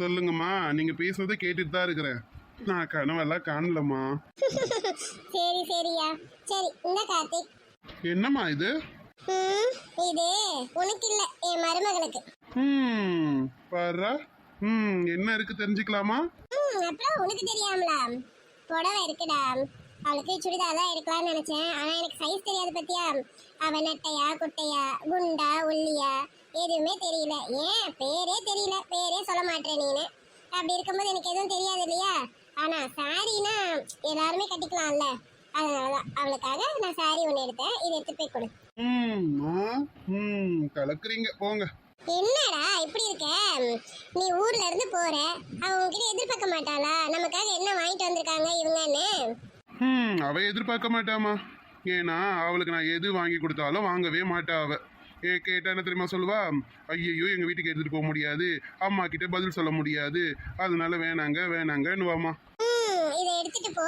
சொல்லுங்கம்மா நீங்க பேசுனதை கேட்டுட்டு தான் இருக்கிறேன். நான் கனவெல்லாம் காணலம்மா. சரி சரியா. சரி இந்த கார்த்திக். என்னம்மா இது? ம், இது உனக்கு இல்ல என் மருமகளுக்கு. ம் பாரு ம் என்ன இருக்கு தெரிஞ்சுக்கலாமா? ம், அப்புறம் உனக்கு தெரியாமலா? புடவை இருக்குடா. அவளுக்கு சுடிதார் தான் எடுக்கலாம்னு நினைச்சேன். ஆனா எனக்கு சைஸ் தெரியாது பத்தியா? அவ நெட்டையா குட்டையா குண்டா ஒல்லியா? எதுவுமே தெரியல. ஏன்? பேரே தெரியல. பேரே சொல்ல மாட்டேன் நீனு. அப்படி இருக்கும்போது எனக்கு எதுவும் தெரியாது இல்லையா? ஆனா சாரினா எல்லாருமே கட்டிக்கலாம்ல. அதனாலதான் அவளுக்காக நான் சாரி ஒன்று எடுத்தேன். இதை எடுத்து போய் கொடு. ம் கலக்குறீங்க. போங்க. என்னடா இப்படி இருக்க? நீ ஊர்ல இருந்து போற. அவ உன்கிட்ட எதிர்பார்க்க மாட்டாளா? நமக்காக என்ன வாங்கிட்டு வந்திருக்காங்க இவங்கன்னு? ம் அவ எதிர்பார்க்க மாட்டாமா. ஏன்னா அவளுக்கு நான் எது வாங்கி கொடுத்தாலும் வாங்கவே மாட்டா அவ. ஏ கேட்டா என்ன தெரியுமா சொல்லுவா? ஐயையோ எங்க வீட்டுக்கு எடுத்துட்டு போக முடியாது. அம்மா கிட்ட பதில் சொல்ல முடியாது. அதனால வேணாங்க வேணாங்கன்னுவாமா ம், இதை எடுத்துட்டு போ.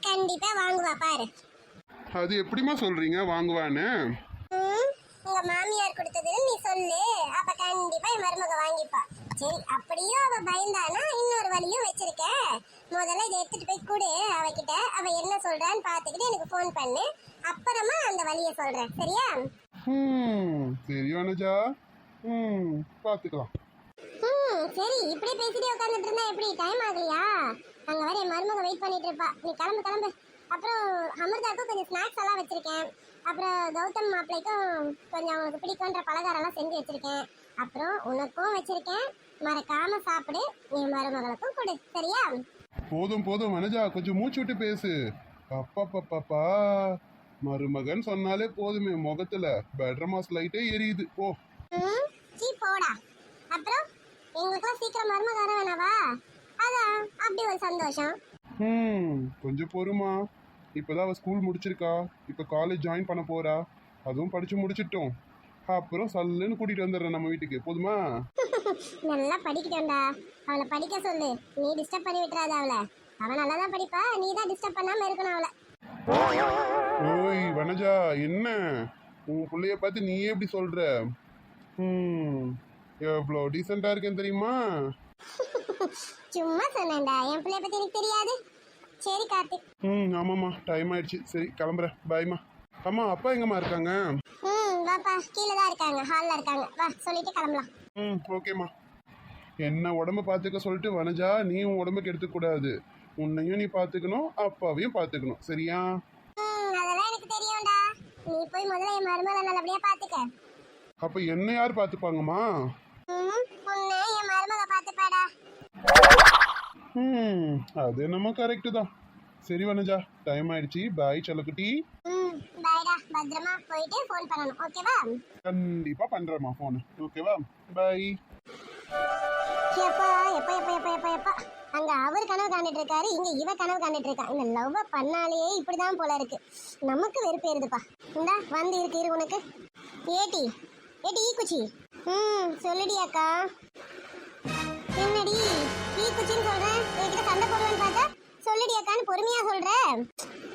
கண்டிப்பா வாங்குவா பாரு. அது எப்படிம்மா சொல்றீங்க வாங்குவான்னு? உங்க மாமியார் கொடுத்ததுன்னு நீ சொல்லு. அப்ப கண்டிப்பா என் மருமக வாங்கிப்பா. சரி அப்படியும் அவ பயந்தானா? இன்னொரு வழியும் வச்சிருக்க. முதல்ல இதை எடுத்துட்டு போய் கொடு அவகிட்ட. அவ என்ன சொல்றான்னு பாத்துக்கிட்டு எனக்கு ஃபோன் பண்ணு. அப்புறமா அந்த வழியை சொல்றேன். சரியா? ம் சரி வனஜா ம் பார்த்துக்கலாம் ம் சரி இப்படியே பேசிட்டே உட்காந்துட்டு இருந்தா எப்படி? டைம் ஆகலையா? அங்க வர என் மருமக வெயிட் பண்ணிட்டு இருப்பா. நீ கிளம்பு கிளம்பு. அப்புறம் அமிர்தாவுக்கும் கொஞ்சம் ஸ்நாக்ஸ் எல்லாம் வச்சிருக்கேன். அப்புறம் கௌதம் மாப்பிள்ளைக்கும் கொஞ்சம் அவங்களுக்கு பிடிக்குன்ற பலகாரம் எல்லாம் செஞ்சு வச்சிருக்கேன். அப்புறம் உனக்கும் வச்சிருக்கேன். மறக்காம சாப்பிடு. என் மருமகளுக்கும் கொடு. சரியா? போதும் போதும் வனஜா கொஞ்சம் மூச்சு விட்டு பேசு. அப்பா மருமகன் சொன்னாலே போதுமே முகத்துல பெட்ரமாஸ் லைட்டே எரியுது. ஓ சீ போடா. அப்புறம் எங்களுக்குலாம் சீக்கிரம் மருமக வர வேணாவா? அதான் அப்படி ஒரு சந்தோஷம். ம் கொஞ்சம் பொறுமா. இப்போதான் அவ ஸ்கூல் முடிச்சிருக்கா. இப்போ காலேஜ் ஜாயின் பண்ண போறா. அதுவும் படிச்சு முடிச்சிட்டோம். அப்புறம் சல்லுன்னு கூட்டிட்டு வந்துடுறேன் நம்ம வீட்டுக்கு. போதுமா? நல்லா படிக்கட்டோம்டா. அவளை படிக்க சொல்லு. நீ டிஸ்டர்ப் பண்ணி விட்டுறாத அவளை. அவன் நல்லா தான் படிப்பா. நீ தான் டிஸ்டர்ப் பண்ணாம இருக்கணும் அவளை. ஓய் வனஜா என்ன? உன் பிள்ளைய பார்த்து நீயே எப்படி சொல்ற? ம் எவ்வளோ டீசெண்டாக இருக்கேன் தெரியுமா? சும்மா சொன்னேன்டா என் பிள்ளைய பத்தி எனக்கு தெரியாது. சரி கார்த்திக் ம் ஆமாம்மா டைம் ஆயிடுச்சு. சரி கிளம்புறேன். பாய்மா அம்மா அப்பா எங்கம்மா இருக்காங்க? ம் வாப்பா கீழே தான் இருக்காங்க ஹாலில் இருக்காங்க. வா சொல்லிட்டு கிளம்பலாம். ம் ஓகேம்மா. என்ன உடம்ப பார்த்துக்க சொல்லிட்டு வனஜா நீ உன் உடம்புக்கு எடுத்துக்கூடாது உன்னையும் நீ பார்த்துக்கணும் அப்பாவையும் பார்த்துக்கணும். சரியா ம் அதெல்லாம் எனக்கு தெரியும்டா நீ போய் முதல்ல என் மருமகளை நல்லபடியா பாத்துக்க. அப்போ என்ன யார் பார்த்துப்பாங்கம்மா ம் உன்னை என் மருமக பாத்துப்பாடா. ம் அது என்னமோ கரெக்டு தான். சரி வனஜா டைம் ஆயிடுச்சு. பாய் செல்லக்குட்டி. ம் பாய்டா பத்திரமா போயிட்டு ஃபோன் பண்ணணும். ஓகேவா கண்டிப்பாக பண்ணுறேம்மா ஃபோனு ஓகேவா பாய் எப்பா எப்பா எப்பா எப்பா எப்பா. அங்க அவர் கனவு காண்டுட்டு இருக்காரு இங்க இவ கனவு காண்டுட்டு இருக்கா. இந்த லவ் பண்ணாலேயே இப்படிதான் போல இருக்கு. நமக்கு வெறுப்பு ஏறுதுப்பா. இந்தா வந்து இருக்கு இரு உனக்கு. ஏட்டி ஏட்டி ஈ குச்சி. ம் சொல்லுடி அக்கா. என்னடி ஈ குச்சின்னு சொல்றேன் என்கிட்ட சண்டை போடுவேன்னு பார்த்தா? சொல்லுடி அக்கான்னு பொறுமையா சொல்ற?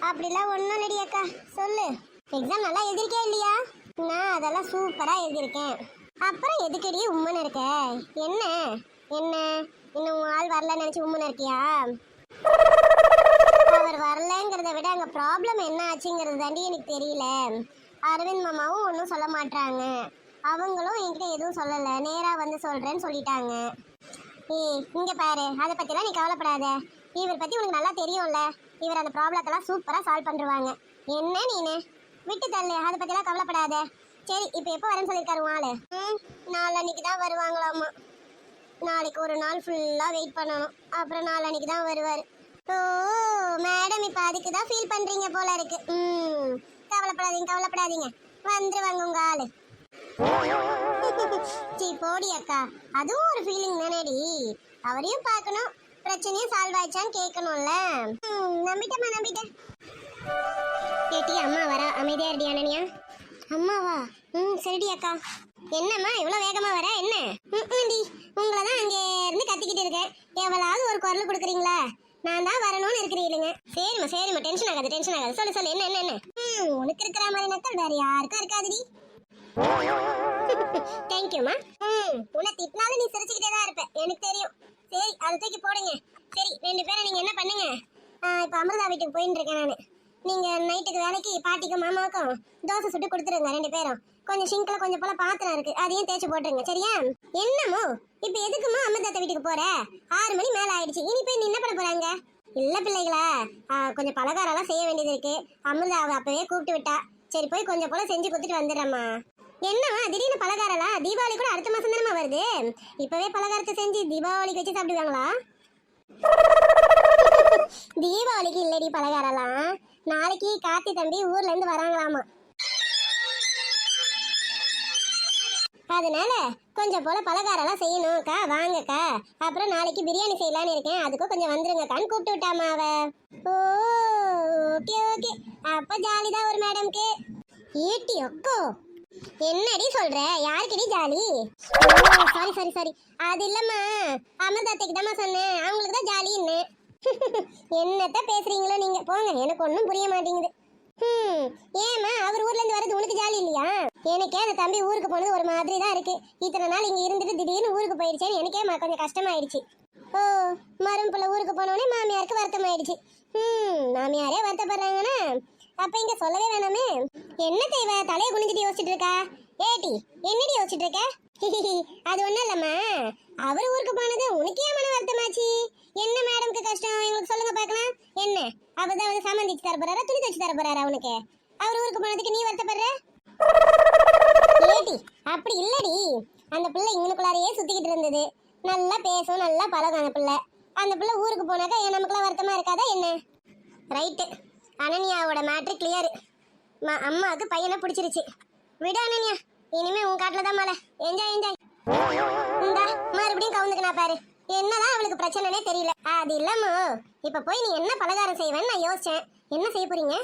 அப்படிலாம் ஒன்றும் இல்லடி அக்கா. சொல்லு. எக்ஸாம் நல்லா எழுதிருக்கே இல்லையா? நான் அதெல்லாம் சூப்பராக எழுதியிருக்கேன். அப்புறம் எதுக்கடி உம்மன் இருக்க? என்ன? என்ன? இன்னும் உன் ஆள் வரல நினைச்சு உம்மன் இருக்கியா? அவர் வரலங்கிறத விட அங்க ப்ராப்ளம் என்ன ஆச்சுங்கிறது தாண்டி எனக்கு தெரியல. அரவிந்த் மாமாவும் ஒன்றும் சொல்ல மாட்டாங்க அவங்களும் என்கிட்ட எதுவும் சொல்லலை. நேராக வந்து சொல்கிறேன்னு சொல்லிட்டாங்க. ஏய் இங்கே பாரு. அதை பற்றிலாம் நீ கவலைப்படாத. இவர் பற்றி உனக்கு நல்லா தெரியும்ல. இவர் அந்த ப்ராப்ளத்தெல்லாம் சூப்பராக சால்வ் பண்ணிருவாங்க. என்ன நீனு? விட்டு தள்ளு. அதை பற்றிலாம் கவலைப்படாத. சரி இப்போ எப்போ வரேன்னு சொல்லியிருக்காரு உன் ஆளு? ம் நாளன்னைக்கு தான் வருவாங்களாமா. நாளைக்கு ஒரு நாள் ஃபுல்லாக வெயிட் பண்ணணும். அப்புறம் நாளன்னைக்கு தான் வருவார். ஓ மேடம் இப்போ அதுக்கு தான் ஃபீல் பண்ணுறீங்க போல இருக்கு. ம் கவலைப்படாதீங்க கவலைப்படாதீங்க. வந்துருவாங்க உங்கள் ஆள். சீ போடி அக்கா. அதுவும் ஒரு ஃபீலிங் தானேடி. அவரையும் பார்க்கணும். பிரச்சனையும் சால்வ் ஆயிடுச்சான்னு கேட்கணும்ல. நம்பிட்டேம்மா நம்பிட்டேன் கேட்டி அம்மா வரா. அமைதியா இருடி அண்ணனியா அம்மாவா? ம் சரிடி அக்கா. என்னம்மா இவ்வளவு வேகமா வர? என்ன? டி. உங்களை தான் அங்கே இருந்து கத்திக்கிட்டு இருக்கேன். எவ்வளவு ஒரு குரல் கொடுக்குறீங்களா? நான் தான் வரணும்னு இருக்கிறீங்க சரிம்மா சரிம்மா. டென்ஷன் ஆகாது டென்ஷன் ஆகாது. சொல்லு சொல்லு. என்ன என்ன என்ன? உனக்கு இருக்கிற மாதிரி நக்கல் வேற யாருக்கும் இருக்காதுடி. தேங்க்யூம்மா ம். உன்னை திட்டினாலும் நீ சிரிச்சுக்கிட்டே தான் இருப்ப. எனக்கு தெரியும். சரி அதை தூக்கி போடுங்க. சரி ரெண்டு பேரும் நீங்க என்ன பண்ணுங்க? ஆஹ் இப்ப அமிர்தா வீட்டுக்கு போயின்னு இருக்கேன் நான். நீங்க நைட்டுக்கு வேலைக்கு பாட்டிக்கும் மாமாவுக்கும் தோசை சுட்டு கொடுத்துருங்க ரெண்டு பேரும். கொஞ்சம் சிங்க்ல கொஞ்சம் போல பாத்திரம் இருக்கு. அதையும் தேய்ச்சி போட்டுருங்க. சரியா? என்னமோ? இப்ப எதுக்குமா அமிர்தாத்த வீட்டுக்கு போற? ஆறு மணி மேல ஆயிடுச்சு. இனி போய் நீ என்ன பண்ண போறாங்க. இல்ல பிள்ளைகளா கொஞ்சம் பலகாரம்லாம் செய்ய வேண்டியது இருக்கு. அமிர்தா அவ அப்பவே கூப்பிட்டு விட்டா. சரி போய் கொஞ்சம் போல செஞ்சு கொடுத்துட்டு வந்துடுறேம்மா. என்னம்மா திடீர்னு பலகாரம்லாம்? தீபாவளி கூட அடுத்த மாசம் தானம்மா வருது? இப்பவே பலகாரத்தை செஞ்சு தீபாவளிக்கு வச்சு சாப்பிடுவாங்களா? தீபாவளிக்கு இல்லடி பலகாரம்லாம். நாளைக்கு கார்த்தி தம்பி ஊர்ல இருந்து வராங்களாமா அதனால கொஞ்சம் போல பலகாரம்லாம் செய்யணும்க்கா வாங்கக்கா. அப்புறம் நாளைக்கு பிரியாணி செய்யலான்னு இருக்கேன். அதுக்கும் கொஞ்சம் வந்துருங்கக்கான்னு கூப்பிட்டு விட்டாமா அவ. Oh okay okay. அப்போ ஜாலிதான் ஒரு மேடம்க்கு. ஈட்டி ஒக்கோ. என்னடி சொல்ற? யாருக்கடி ஜாலி? சாரி சாரி சாரி அது இல்லம்மா. அமிர்தாத்தைக்கு தாம்மா சொன்னேன். அவங்களுக்கு தான் ஜாலின்னு. என்னத்த பேசுறீங்களோ நீங்க? போங்க எனக்கு ஒன்றும் புரிய மாட்டேங்குது. ஹம், ஏம்மா அவர் ஊர்ல இருந்து வரது உனக்கு ஜாலி இல்லையா? எனக்கே அந்த தம்பி ஊருக்கு போனது ஒரு மாதிரி தான் இருக்கு. இத்தனை நாள் இங்க இருந்துட்டு திடீர்னு ஊருக்கு போயிருச்சேன்னு எனக்கே ம- கொஞ்சம் கஷ்டமாயிடுச்சு. ஓ மரும்புல ஊருக்கு போனோடனே மாமியாருக்கு வருத்தம் ஆயிடுச்சு ம் மாமியாரே வருத்தப்படுறாங்கன்னா அப்ப இங்க சொல்லவே வேணாமே. என்ன தெய்வ தலையை குனிஞ்சிட்டு யோசிச்சுட்டு இருக்கா? ஏட்டி என்னடி யோசிச்சுட்டு இருக்க? அது ஒண்ணும் இல்லம்மா. அவர் ஊருக்கு போனது உனக்கு ஏன் மன வருத்தமாச்சு. என்ன மேடம்க்கு கஷ்டம்? எங்களுக்கு சொல்லுங்க என்ன? அவர் தான் வந்து சம்மந்திச்சு தர போறாரா துணி தச்சு தர போறாரா அவனுக்கு? அவர் ஊருக்கு போனதுக்கு நீ வருத்தப்படுற? ஏடி அப்படி இல்லடி. அந்த பிள்ளை இங்கனுக்குள்ளாரையே சுத்திக்கிட்டு இருந்தது. நல்லா பேசும் நல்லா பழகும் அந்த பிள்ளை. அந்த பிள்ளை ஊருக்கு போனாக்கா என் நமக்குலாம் வருத்தமா இருக்காதா என்ன? ரைட்டு அனன்யாவோட மேட்ரு கிளியர் அம்மாவுக்கு பையனை பிடிச்சிருச்சு. விடு அனன்யா இனிமே உன் காட்டில் தான் மலை என்ஜாய் என்ஜாய் இந்தா மறுபடியும் கவுந்துக்கனா பாரு. என்னதான் அவளுக்கு பிரச்சனைனே தெரியல. அது இல்லம்மோ இப்ப போய் நீ என்ன பலகாரம் செய்வேன்னு நான் யோசிச்சேன். என்ன செய்ய போறீங்க?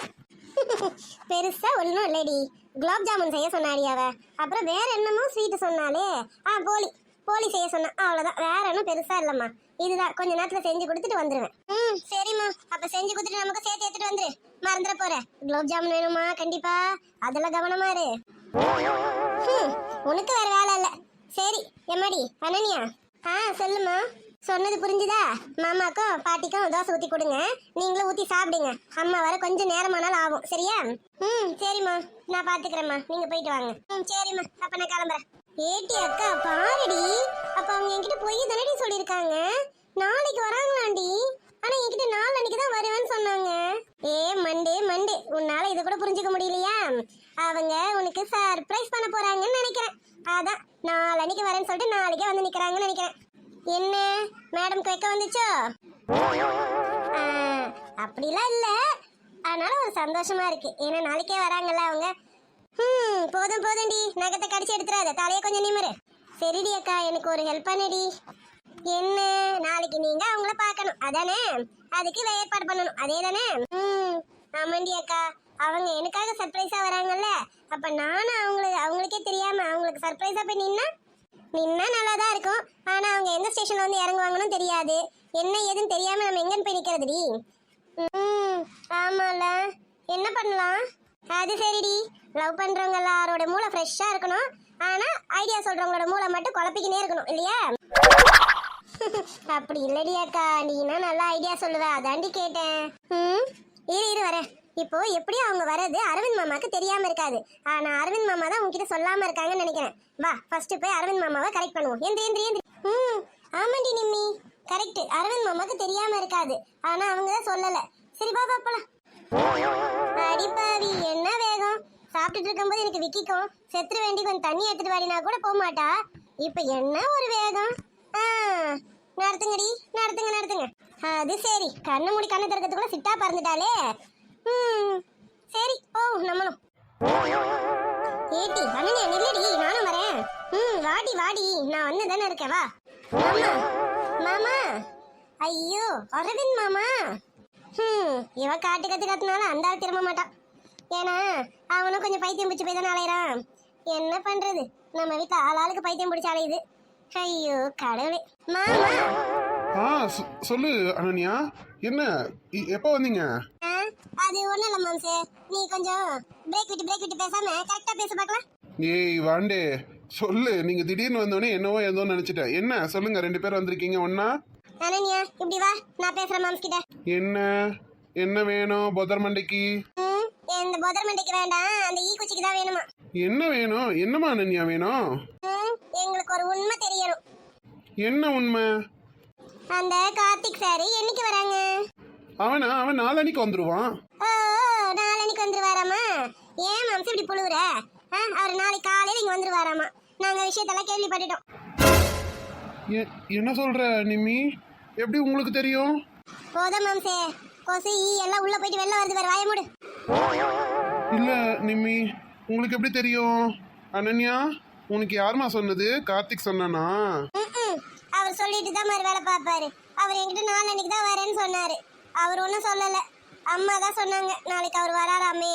பெருசா ஒன்றும் இல்லடி. குலாப் ஜாமுன் செய்ய சொன்னாடி அவ. அப்புறம் வேற என்னமோ ஸ்வீட் சொன்னாலே ஆ போலி போலி செய்ய சொன்னா அவ்வளோதான் வேற ஒன்றும் பெருசா இல்லம்மா. இதுதான். கொஞ்ச நேரத்தில் செஞ்சு கொடுத்துட்டு வந்துருவேன். ம் சரிம்மா. அப்போ செஞ்சு கொடுத்துட்டு நமக்கு சேர்த்து எடுத்துட்டு வந்துரு. மறந்துட போற. குலாப் ஜாமுன் வேணுமா? கண்டிப்பா. அதெல்லாம் கவனமா இரு. உனக்கு வேற வேலை இல்லை. சரி எம்மாடி? அனன்யா? ஆ சொல்லுமா. சொன்னது புரிஞ்சுதா? மாமாக்கும் பாட்டிக்கும் தோசை ஊற்றி கொடுங்க. நீங்களும் ஊற்றி சாப்பிடுங்க. அம்மா வர கொஞ்சம் நேரமானாலும் ஆகும். சரியா? ம் சரிம்மா. நான் பார்த்துக்கிறேம்மா நீங்கள் போயிட்டு வாங்க. ம் சரிம்மா. அப்போ நான் கிளம்புறேன். ஏட்டி அக்கா பாருடி. அப்போ அவங்க என்கிட்ட போய் தானடி சொல்லியிருக்காங்க? நாளைக்கு வராங்களாண்டி. ஆனால் என்கிட்ட நாளன்னைக்கு தான் வருவேன்னு சொன்னாங்க. ஏ மண்டே மண்டே. உன்னால் இதை கூட புரிஞ்சுக்க முடியலையா? அவங்க உனக்கு சர்ப்ரைஸ் பண்ண போகிறாங்கன்னு நினைக்கிறேன். அதான் நாளைக்கு வரேன்னு சொல்லிட்டு நாளைக்கே வந்து நிக்கிறாங்கன்னு நினைக்கிறேன். என்ன? மேடம் கேட்க வந்துச்சோ? அப்படிலாம் இல்ல. அதனால ஒரு சந்தோஷமா இருக்கு. ஏன்னா நாளைக்கே வராங்கல்ல அவங்க. ம் போதும் போதும்டி. நகத்தை கடிச்சு எடுத்துறாத. தலையை கொஞ்சம் நிமிரு. சரிடி அக்கா எனக்கு ஒரு ஹெல்ப் பண்ணுடி. என்ன? நாளைக்கு நீங்க அவங்கள பார்க்கணும். அதானே? அதுக்கு ஏற்பாடு பண்ணணும். அதே தானே ம் ஆமாண்டி அக்கா. அவங்க எனக்காக சர்ப்ரைஸா வராங்கல்ல? அப்ப நானும் அவங்களுக்கு அவங்களுக்கே தெரியாம அவங்களுக்கு சர்ப்ரைஸா போய் நின்னா நின்னா நல்லா தான் இருக்கும். ஆனா அவங்க எந்த ஸ்டேஷன்ல வந்து இறங்குவாங்கன்னு தெரியாது. என்ன ஏதுன்னு தெரியாம நம்ம எங்கன்னு போய் நிக்கிறதுடி? ம் ஆமால. என்ன பண்ணலாம்? அது சரிடி. லவ் பண்றவங்க எல்லாரோட மூளை ஃப்ரெஷ்ஷா இருக்கணும். ஆனா ஐடியா சொல்றவங்களோட மூளை மட்டும் குழப்பிக்கினே இருக்கணும் இல்லையா? அப்படி இல்லடி அக்கா. நீனா நல்லா ஐடியா சொல்லுவ? அதாண்டி கேட்டேன். ம் இரு இரு வரேன். இப்போ எப்படியும் அவங்க வர்றது அரவிந்த் மாமாக்கு தெரியாம இருக்காது. ஆனா அரவிந்த் மாமா தான் உங்ககிட்ட சொல்லாம இருக்காங்கன்னு நினைக்கிறேன். வா ஃபர்ஸ்ட் போய் அரவிந்த் மாமாவை கரெக்ட் பண்ணுவோம். எந்திரி எந்திரி எந்திரி ம் ஆமாண்டி நிம்மி. கரெக்ட் அரவிந்த் மாமாக்கு தெரியாம இருக்காது. ஆனா அவங்க தான் சொல்லல. சரி வா வா போலாம். அடிப்பாவி என்ன வேகம்? சாப்பிட்டுட்டு இருக்கும்போது எனக்கு விக்கிக்கும். செத்துரு வேண்டி கொஞ்சம் தண்ணி எடுத்துட்டு வாடினா கூட போக மாட்டா. இப்ப என்ன ஒரு வேகம்? நடத்துங்கடி நடத்துங்க நடத்துங்க. அது சரி. கண்ணை மூடி கண்ணை திறக்கிறதுக்குள்ள சிட்டா பறந்துட்டாலே சரி ஓ நம்மளும். ஏட்டி அண்ணனே நில்லடி நானும் வரேன். ம் வாடி வாடி நான் வந்து தானே இருக்கேன் வா. மாமா மாமா. ஐயோ அரவிந்த் மாமா. ம் இவ காட்டு கத்து கத்துனால அந்த ஆள் திரும்ப மாட்டான். ஏன்னா அவனும் கொஞ்சம் பைத்தியம் பிடிச்சி போய் தானே அலையிறான். என்ன பண்றது? நம்ம வீட்டுல ஆளாளுக்கு பைத்தியம் பிடிச்சி அலையுது. ஐயோ கடவுளே. மாமா. ஆ சொ- சொல்லு அனன்யா. என்ன? இ- எப்போ வந்தீங்க? அது ஒண்ணும் இல்ல மாம்சே நீ கொஞ்சம் பிரேக் விட்டு பிரேக் விட்டு பேசாம கரெக்டா பேச பார்க்கலாம். ஏய் வாண்டே. சொல்லு. நீங்க திடீர்னு வந்தோடனே என்னவோ ஏதோ நினைச்சிட்டேன் என்ன? சொல்லுங்க. ரெண்டு பேரும் வந்திருக்கீங்க ஒன்னா அனன்யா இப்படி வா. நான் பேசுறேன் மாம்ஸ் கிட்ட. என்ன? என்ன வேணும்? பொதர் மண்டைக்கு? இந்த போதர் மண்டைக்கு வேண்டாம். அந்த ஈ குச்சிக்கு தான் வேணுமா? என்ன வேணும்? என்னம்மா அனன்யா வேணும்? எங்களுக்கு ஒரு உண்மை தெரியணும். என்ன உண்மை? அந்த கார்த்திக் சார் என்னைக்கு வராங்க? அவனா? அவன் நாளன்னைக்கு வந்துருவான். ஓ நாளைக்கு வந்துருவாராமா? ஏன் மாம்ஸ் இப்படி புழுவுற? அவர் நாளைக்கு காலையில இங்க வந்துருவாராமா? நாங்க விஷயத்தெல்லாம் கேள்விப்பட்டுட்டோம். என்ன சொல்ற நிம்மி? எப்படி உங்களுக்கு தெரியும்? போதும் மாம்சே. கொசு ஈ எல்லாம் உள்ள போயிட்டு வெளில வருது வேற வாய மூடு. இல்ல நிம்மி. உங்களுக்கு எப்படி தெரியும்? அனன்யா உனக்கு யாரும்மா சொன்னது? கார்த்திக் சொன்னானா? சொல்லிட்டு தான் மாதிரி வேலை பார்ப்பாரு. அவர் என்கிட்ட நாளைக்கு தான் வரேன்னு சொன்னாரு. அவர் ஒன்றும் சொல்லல. அம்மா தான் சொன்னாங்க நாளைக்கு அவர் வராராமே.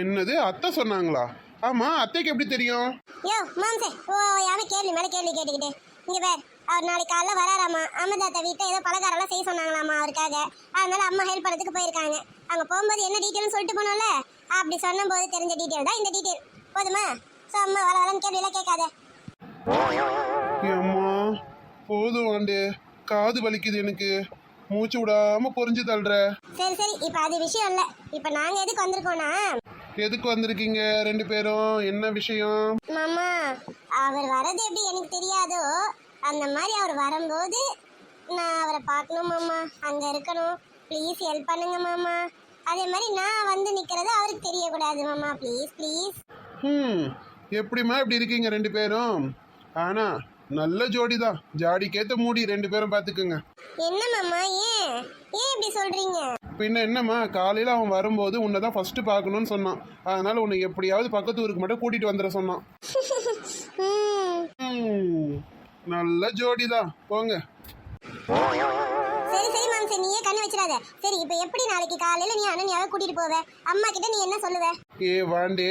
என்னது? அத்தை சொன்னாங்களா? ஆமா அத்தைக்கு எப்படி தெரியும்? யோ மாம்சே ஓ யாம கேள்வி மேல கேள்வி கேட்டுக்கிட்டு. இங்க பேர் அவர் நாளைக்கு காலைல வராராமா? அம்மதாத்தா வீட்டை ஏதோ பலகாரம்லாம் செய்ய சொன்னாங்களாமா அவருக்காக? அதனால அம்மா ஹெல்ப் பண்ணதுக்கு போயிருக்காங்க. அங்க போகும்போது என்ன டீட்டெயில்னு சொல்லிட்டு போனோம்ல? அப்படி சொன்னபோது தெரிஞ்ச டீட்டெயில் தான் இந்த டீட்டெயில் போதுமா? ஸோ அம்மா வர வரன்னு கேள்வியெல்லாம் கேட்காத. போதும் ஆண்டு. காது வலிக்குது எனக்கு. மூச்சு விடாம பொறிஞ்சு தள்ளுற. சரி சரி இப்போ அது விஷயம் இல்லை. இப்போ நாங்கள் எதுக்கு வந்திருக்கோம்னா? எதுக்கு வந்திருக்கீங்க ரெண்டு பேரும்? என்ன விஷயம்? மாமா அவர் வர்றது எப்படி எனக்கு தெரியாதோ அந்த மாதிரி அவர் வரும்போது நான் அவரை பார்க்கணும் மாமா. அங்கே இருக்கணும். ப்ளீஸ் ஹெல்ப் பண்ணுங்க மாமா. அதே மாதிரி நான் வந்து நிற்கிறது அவருக்கு தெரியக்கூடாது மாமா. ப்ளீஸ் ப்ளீஸ் ம் எப்படிம்மா இப்படி இருக்கீங்க ரெண்டு பேரும்? ஆனா நல்ல ஜோடி தான் ஜாடிக்கேத்த மூடி ரெண்டு பேரும் பார்த்துக்குங்க என்ன மாமா ஏன்? ஏன் இப்படி சொல்கிறீங்க பின்ன என்னம்மா காலையில் அவன் வரும்போது உன்னை தான் ஃபஸ்ட்டு பார்க்கணும்னு சொன்னான். அதனால உன்னை எப்படியாவது பக்கத்து ஊருக்கு மட்டும் கூட்டிகிட்டு வந்துட சொன்னான். ம் நல்ல ஜோடி தான் போங்க. சரி சரி மாம் சரி நீயே கண்ணு வச்சிடாத. சரி இப்போ எப்படி நாளைக்கு காலையில் நீ அண்ணனியாவை கூட்டிகிட்டு போவ? அம்மா கிட்ட நீ என்ன சொல்லுவ? ஏ வாண்டே.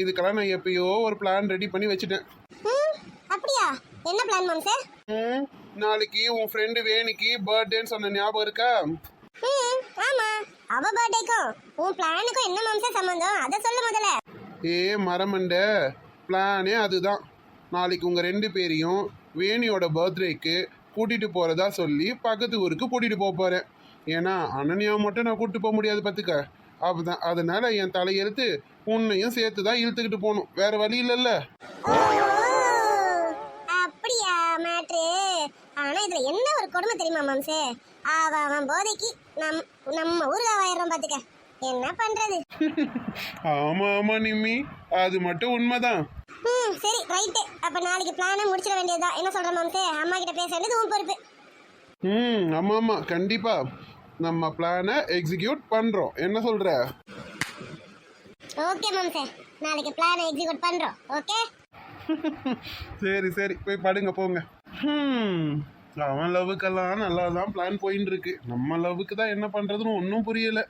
இதுக்கெல்லாம் நான் எப்பயோ ஒரு பிளான் ரெடி பண்ணி வச்சுட்டேன். என்ன பிளான் மாம் சார் ம், நாளைக்கு உன் ஃப்ரெண்டு வேணிக்கு பர்த்டேன்னு சொன்ன ஞாபகம் இருக்கா? ம் ஆமா. அவ பர்த்டேக்கும் உன் பிளானுக்கும் என்ன மாம்சா சம்பந்தம்? அதை சொல்லு முதல்ல. ஏ மரமண்ட. பிளானே அதுதான். நாளைக்கு உங்கள் ரெண்டு பேரையும் வேணியோட பர்த்டேக்கு கூட்டிகிட்டு போகிறதா சொல்லி பக்கத்து ஊருக்கு கூட்டிகிட்டு போக போகிறேன் ஏன்னா அனன்யா மட்டும் நான் கூட்டிட்டு போக முடியாது பார்த்துக்க அப்பதான் அதனால என் தலையெழுத்து உன்னையும் சேர்த்து தான் இழுத்துக்கிட்டு போகணும். வேற வழி இல்லைல்ல. ஓ, மேட்ரு ஆனா இதுல என்ன ஒரு கொடுமை தெரியுமா மாம்சே? அவ அவன் போதைக்கு நம் நம்ம ஊர்காவாயிரம் பாத்துக்க. என்ன பண்றது? ஆமாம் ஆமாம் நிம்மி. அது மட்டும் உண்மைதான். ம் சரி ரைட்டு. அப்ப நாளைக்கு பிளானை முடிச்சிட வேண்டியதுதான். என்ன சொல்ற மாம்சே? அம்மா கிட்ட பேச வேண்டியது உன் பொறுப்பு. ம் ஆமாம் ஆமாம் கண்டிப்பாக நம்ம பிளானை எக்ஸிக்யூட் பண்ணுறோம் என்ன சொல்கிற ஓகே மாம்சே. நாளைக்கு பிளானை எக்ஸிக்யூட் பண்றோம். ஓகே? சரி சரி. போய் படுங்க போங்க. அவன் லவ்வுக்கெல்லாம் நல்லா தான் பிளான் போயின்னு இருக்கு நம்ம லவ்வுக்கு தான் என்ன பண்ணுறதுன்னு ஒன்றும் புரியல.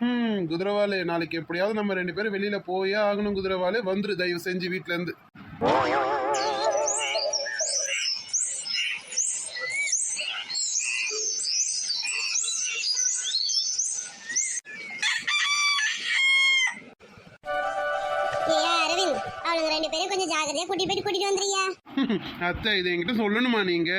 ம் குதிரவாலே நாளைக்கு எப்படியாவது நம்ம ரெண்டு பேரும் வெளியில போயே ஆகணும் குதிரவாலே வந்துரு தயவு செஞ்சு வீட்டிலேருந்து அத்தை இதை என்கிட்ட சொல்லணுமா நீங்க?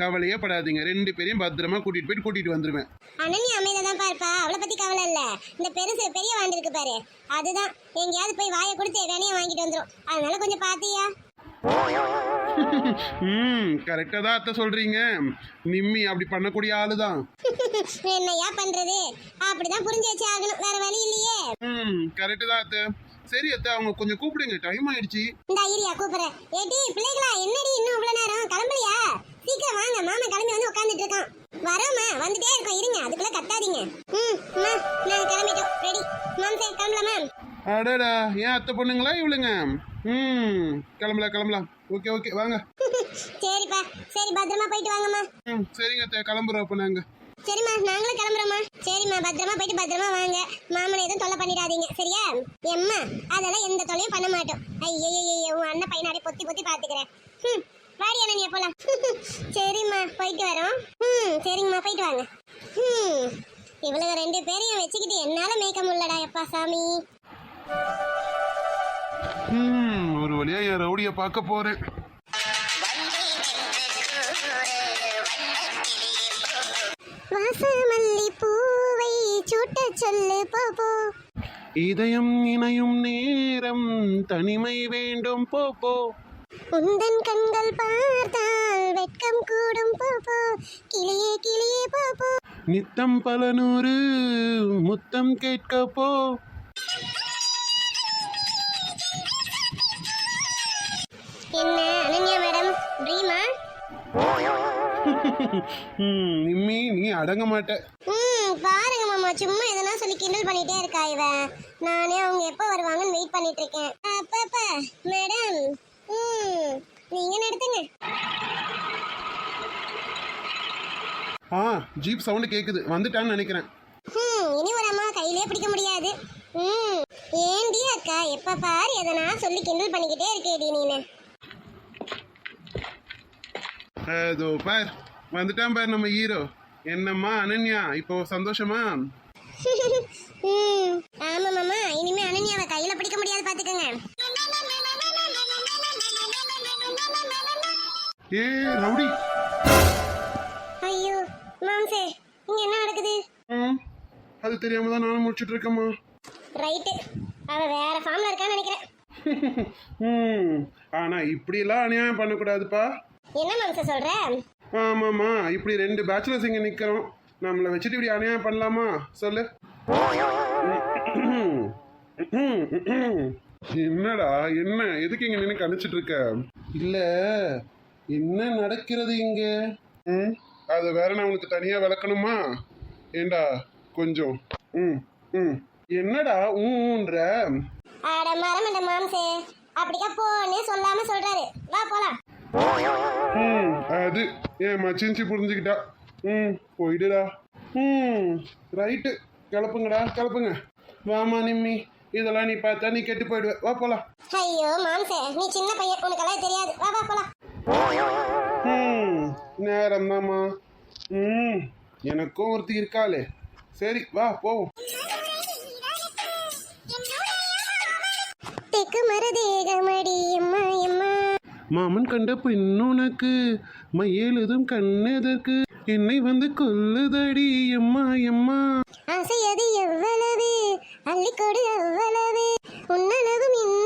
கவலையே படாதீங்க ரெண்டு பேரையும் பத்திரமா கூட்டிட்டு போயிட்டு கூட்டிட்டு வந்துருவேன். அனன்யா அமைதியா தான் பாருப்பா அவளை பத்தி கவலை இல்ல. இந்த பெருசு பெரிய வாண்டு இருக்கு பாரு. அதுதான். எங்கேயாவது போய் வாயை கொடுத்து வேணைய வாங்கிட்டு வந்துரும். அதனால கொஞ்சம் பாத்தியா? ம் கரெக்டாக தான் அத்தை சொல்றீங்க. நிம்மி அப்படி பண்ணக்கூடிய ஆளு தான் என்னையா பண்றது? அப்படிதான் புரிஞ்சு வச்சு ஆகணும். வேற வழி இல்லையே. ம் கரெக்டு தான் அத்தை. சரி அத்தை அவங்க கொஞ்சம் கூப்பிடுங்க. டைம் ஆயிடுச்சு. இந்த ஐரியா கூப்பிடுறேன். ஏடி பிள்ளைகளா என்னடி இன்னும் இவ்வளவு நேரம்? கிளம்பலையா? சீக்கிரம் வாங்க. மாமா கிளம்பி வந்து உட்காந்துட்டு இருக்கான். வரோம்மா வந்துட்டே இருக்கோம். இருங்க அதுக்குள்ள கத்தாதீங்க. ம் அம்மா நாங்க கிளம்பிட்டோம். ரெடி மாம்சே கிளம்பலாமா அடடா ஏன் அத்தை பொண்ணுங்களா இவளுங்க? ம் கிளம்பலாம் கிளம்பலாம். ஓகே ஓகே வாங்க. சரிப்பா. சரி பத்திரமா போயிட்டு வாங்கம்மா. ம் சரிங்க அத்தை கிளம்புறோம் அப்போ நாங்கள் சரிம்மா நாங்களும் கிளம்புறோம்மா. சரிம்மா பத்திரமா போயிட்டு பத்திரமா வாங்க. மாமனை எதுவும் தொல்லை பண்ணிடாதீங்க சரியா? எம்மா அதெல்லாம் எந்த தொல்லையும் பண்ண மாட்டோம். ஐயோ உன் அண்ணன் பையனாடி பொத்தி பொத்தி பாத்துக்கிறேன் ம் வாடி அண்ணன் போலாம். சரிம்மா போயிட்டு வரோம். ம் சரிங்கம்மா போயிட்டு வாங்க. ம் இவ்வளவு ரெண்டு பேரையும் வச்சுக்கிட்டு என்னால மேய்க்க முடியலடா எப்பா சாமி. ஒரு வழியா என் ரவுடிய பார்க்க போறேன். வாசமல்லி பூவை சூட்ட சொல்லு போ போ. இதயம் இணையும் நேரம் தனிமை வேண்டும் போ போ. உந்தன் கண்கள் பார்த்தால் வெட்கம் கூடும் போ போ. கிளியே கிளியே போ போ. நித்தம் பல நூறு முத்தம் கேட்க போ. என்ன அனன்யா மேடம் ட்ரீமா ம், நிம்மி நீ அடங்க மாட்ட. ம் பாருங்க மாமா சும்மா எதனா சொல்லி கிண்டல் பண்ணிட்டே இருக்கா இவன் நானே அவங்க எப்போ வருவாங்கன்னு வெயிட் பண்ணிட்டு இருக்கேன் அப்பப்ப மேடம் ம் நீங்க நடத்துங்க ஆ ஜீப் சவுண்டு கேக்குது. வந்துட்டான்னு நினைக்கிறேன். ம் இனி ஒரு அம்மா கையிலே பிடிக்க முடியாது. ம் ஏண்டி அக்கா எப்ப பாரு எதனா சொல்லி கிண்டல் பண்ணிக்கிட்டே இருக்கேடி நீனு. அதோ பார் வந்துட்டான் பார் நம்ம ஹீரோ என்னம்மா அனன்யா? இப்போ சந்தோஷமா? ஆமா மாமா. இனிமே அனன்யாவை கையில பிடிக்க முடியாது பாத்துக்கோங்க. ஏ ரவுடி. ஐயோ மாம்சே இங்க என்ன நடக்குது? அது தெரியாம தான் நானும் முடிச்சிட்டு இருக்கேம்மா. ரைட்டு அவ வேற ஃபார்ம்ல இருக்கான்னு நினைக்கிறேன். ஆனா இப்படியெல்லாம் அநியாயம் பண்ணக்கூடாதுப்பா. என்ன மாம்ச சொல்ற? ஆமாம்மா இப்படி ரெண்டு பேச்சுலர்ஸ் இங்கே நிற்கிறோம் நம்மளை வச்சுட்டு இப்படி அநியாயம் பண்ணலாமா? சொல்லு. என்னடா என்ன? எதுக்கு இங்க நின்று கணிச்சிட்டு இருக்க? இல்ல என்ன நடக்கிறது இங்க? ம்? அது வேற நான் உனக்கு தனியா விளக்கணுமா? ஏண்டா கொஞ்சம். ம் ம். என்னடா ஊன்ற? அட மரமண்ட மாம்சே. அப்படிக்கா போன்னே சொல்லாம சொல்றாரு. வா போலாம். ம் அது ஏன் மச்சின்ச்சி புரிஞ்சுக்கிட்டா. ம் போயிடுடா. ம் ரைட்டு. கிளப்புங்கடா கிளப்புங்க. வாமா நிம்மி இதெல்லாம் நீ பார்த்தா நீ கெட்டு போயிடுவ. வா போலாம். ஐயோ மாம்சே நீ சின்ன பையன் உனக்கெல்லாம் தெரியாது. வா வா போலாம். ம் நேரம் தாம்மா ம் எனக்கும் ஒருத்தி இருக்காளே. சரி வா போவோம். தெக்கு மரதேகமடி எம்மா எம்மா மாமன் கண்ட பெண்ணுனக்கு மையெழுதும் கண்ணெதற்கு. என்னை வந்து கொல்லுதடி எம்மா எம்மா அசையது எவ்வளவு அள்ளிக்கொடு அவ்வளவு உன்னளவும் இன்னும்